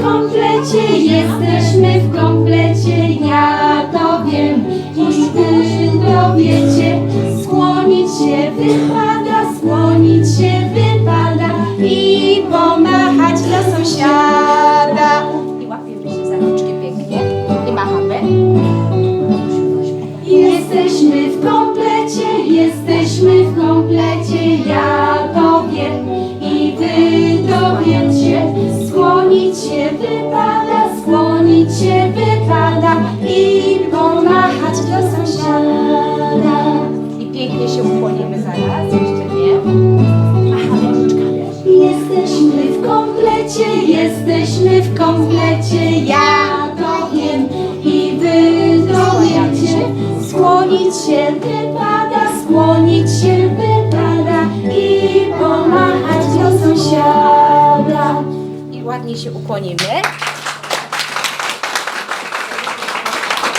w komplecie, jesteśmy w komplecie, ja to wiem i wy to wiecie. Skłonić się wypada, skłonić się wypada i pomachać dla sąsiada. I łapiemy się za rączki pięknie i machamy. Jesteśmy w komplecie, jesteśmy w komplecie, wypada, skłonić się wypada i pomachać do sąsiada. I pięknie się ukłonimy zaraz, jeszcze nie. Machamy rączkami. Jesteśmy w komplecie, jesteśmy w komplecie, ja to wiem i wy to wiecie. Skłonić się wypada, skłonić się wypada ładnie się ukłonimy.